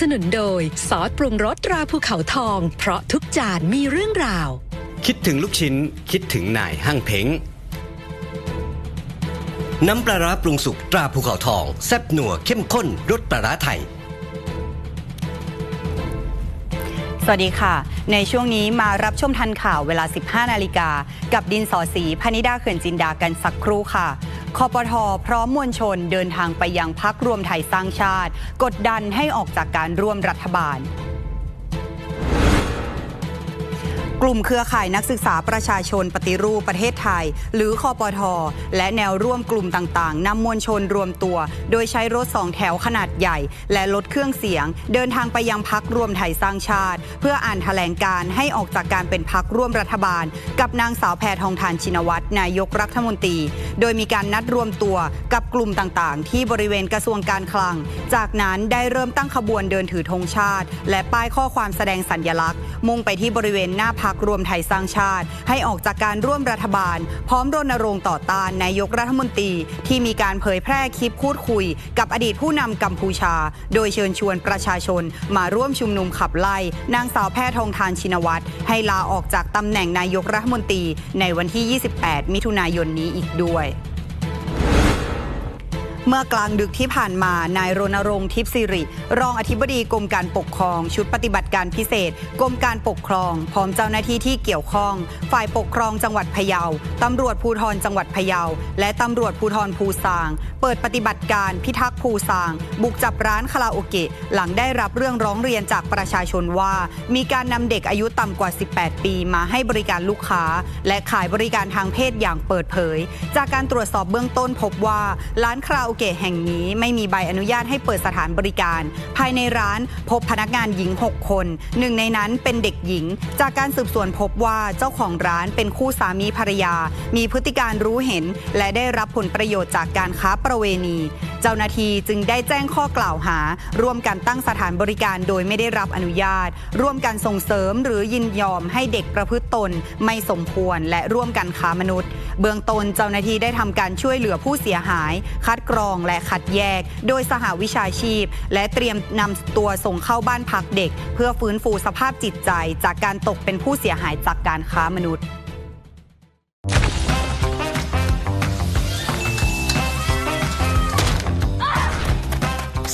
สนุนโดย ซอสปรุงรสตราภูเขาทอง เพราะทุกจานมีเรื่องราว คิดถึงลูกชิ้น คิดถึงนายห้างเพ้งน้ำปลาร้าปรุงสุกตราภูเขาทอง แซ่บนัวเข้มข้นรสปลาร้าไทยสวัสดีค่ะ ในช่วงนี้มารับชมทันข่าวเวลา 15 นาฬิกา กับดินสอสีพนิดาเขื่อนจินดากันสักครู่ค่ะ คอปทพร้อมมวลชนเดินทางไปยังพักรวมไทยสร้างชาติ กดดันให้ออกจากการร่วมรัฐบาล กลุ่มเครือข่ายนักศึกษาประชาชนปฏิรูปประเทศไทย หรือคอปทและแนวร่วมกลุ่มต่างๆนำมวลชนรวมตัว โดยใช้รถสองแถวขนาดใหญ่ และลดเครื่องเสียง เดินทางไปยังพักรวมไทยสร้างชาติ เพื่ออ่านแถลงการให้ออกจากการเป็นพักร่วมรัฐบาล กับนางสาวแพทองทานชินวัตรนายกรัฐมนตรี โดยมีการนัดรวมตัวกับกลุ่มต่างๆ ที่บริเวณกระทรวงการคลัง จากนั้นได้เริ่มตั้งขบวนเดินถือธงชาติ และป้ายข้อความแสดงสัญญลักษณ์ มุ่งไปที่บริเวณหน้าพักพการวมไทยสร้างชาติ ให้ออกจากการร่วมรัฐบาล พร้อมรณรงค์ต่อต้านนายกรัฐมนตรี ที่มีการเผยแพร่คลิปพูดคุย กับอดีตผู้นำกัมพูชา โดยเชิญชวนประชาชน มาร่วมชุมนุมขับไล่นางสาวแพทองทานชินวัตรให้ลาออกจากตำแหน่งนายกรัฐมนตรี ในวันที่ 28 มิถุนายนนี้อีกด้วย เมื่อกลางดึกที่ผ่านมานายรณรงค์ทิพย์สิริ รองอธิบดีกรมการปกครอง ชุดปฏิบัติการพิเศษ กรมการปกครอง พร้อมเจ้าหน้าที่ที่เกี่ยวข้อง ฝ่ายปกครองจังหวัดพะเยาตำรวจภูธรจังหวัดพะเยา และตำรวจภูธรภูซาง เปิดปฏิบัติการพิทักษ์ภูซาง บุกจับร้านคาราโอเกะหลังได้รับเรื่องร้องเรียนจากประชาชนว่า มีการนำเด็กอายุต่ำกว่า 18 ปีมาให้บริการลูกค้า และขายบริการทางเพศอย่างเปิดเผย จากการตรวจสอบเบื้องต้นพบว่าร้านคาราโอเกะแห่งนี้ไม่มีใบอนุญาตให้เปิดสถานบริการ ภายในร้านพบพนักงานหญิง 6 คน หนึ่งในนั้นเป็นเด็กหญิง จากการสืบสวนพบว่าเจ้าของร้านเป็นคู่สามีภรรยา มีพฤติการรู้เห็น และได้รับผลประโยชน์จากการค้าประเวณี จ้าหน้าที่จึงได้แจ้งข้อกล่าวหา ร่วมกันตั้งสถานบริการโดยไม่ได้รับอนุญาต ร่วมกันส่งเสริมหรือยินยอมให้เด็กประพฤติตนไม่สมควรและร่วมกันค้ามนุษย์ เบื้องต้นเจ้าหน้าที่ได้ทำการช่วยเหลือผู้เสียหาย คัดกรองและคัดแยก โดยสหวิชาชีพ และเตรียมนำตัวส่งเข้าบ้านพักเด็ก เพื่อฟื้นฟูสภาพจิตใจจากการตกเป็นผู้เสียหายจากการค้ามนุษย์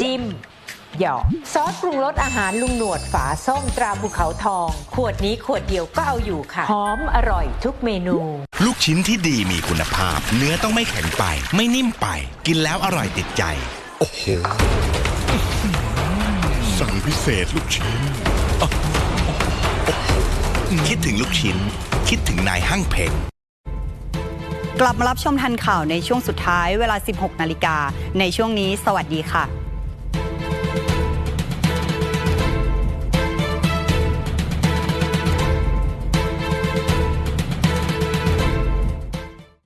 จิ้ม หยอกซอสปรุงรสอาหารลุงหนวดฝาส้มตราภูเขาทอง ขวดนี้ขวดเดียวก็เอาอยู่ค่ะหอมอร่อยทุกเมนู ลูกชิ้นที่ดีมีคุณภาพ เนื้อต้องไม่แข็งไป ไม่นิ่มไป กินแล้วอร่อยติดใจ โอ้โห สั่งพิเศษลูกชิ้นคิดถึงลูกชิ้น คิดถึงนายห้างเพ้งกลับมารับชมทันข่าวในช่วงสุดท้ายเวลา 16 นาฬิกา ในช่วงนี้ สวัสดีค่ะ